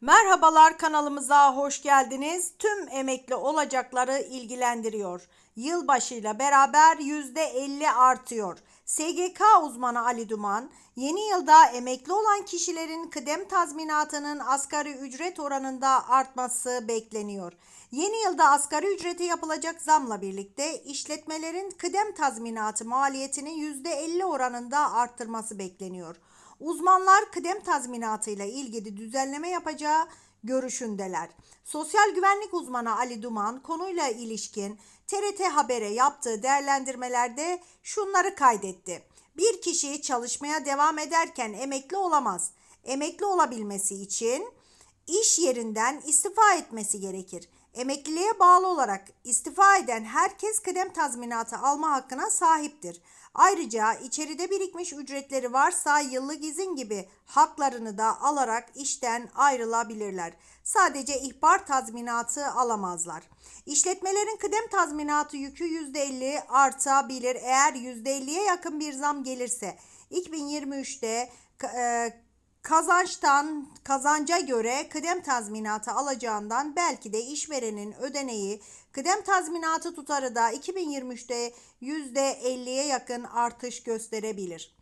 Merhabalar kanalımıza hoş geldiniz. Tüm emekli olacakları ilgilendiriyor. Yılbaşıyla beraber %50 artıyor. SGK uzmanı Ali Duman, yeni yılda emekli olan kişilerin kıdem tazminatının asgari ücret oranında artması bekleniyor. Yeni yılda asgari ücrete yapılacak zamla birlikte işletmelerin kıdem tazminatı maliyetini %50 oranında arttırması bekleniyor. Uzmanlar kıdem tazminatıyla ilgili düzenleme yapacağı görüşündeler. Sosyal güvenlik uzmanı Ali Duman konuyla ilişkin TRT Haber'e yaptığı değerlendirmelerde şunları kaydetti. Bir kişi çalışmaya devam ederken emekli olamaz. Emekli olabilmesi için iş yerinden istifa etmesi gerekir. Emekliliğe bağlı olarak istifa eden herkes kıdem tazminatı alma hakkına sahiptir. Ayrıca içeride birikmiş ücretleri varsa yıllık izin gibi haklarını da alarak işten ayrılabilirler. Sadece ihbar tazminatı alamazlar. İşletmelerin kıdem tazminatı yükü %50 artabilir eğer %50'ye yakın bir zam gelirse. 2023'te e, kazançtan kazanca göre kıdem tazminatı alacağından belki de işverenin ödeneği kıdem tazminatı tutarı da 2023'te %50'ye yakın artış gösterebilir.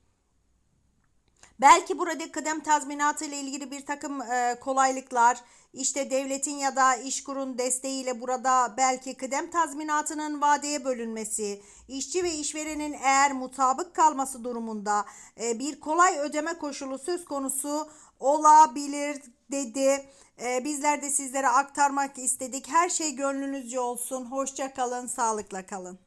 Belki burada kıdem tazminatı ile ilgili bir takım e, kolaylıklar, işte devletin ya da işkurun desteğiyle burada belki kıdem tazminatının vadeye bölünmesi, işçi ve işverenin eğer mutabık kalması durumunda e, bir kolay ödeme koşulu söz konusu olabilir dedi. E, bizler de sizlere aktarmak istedik. Her şey gönlünüzce olsun. Hoşça kalın, sağlıkla kalın.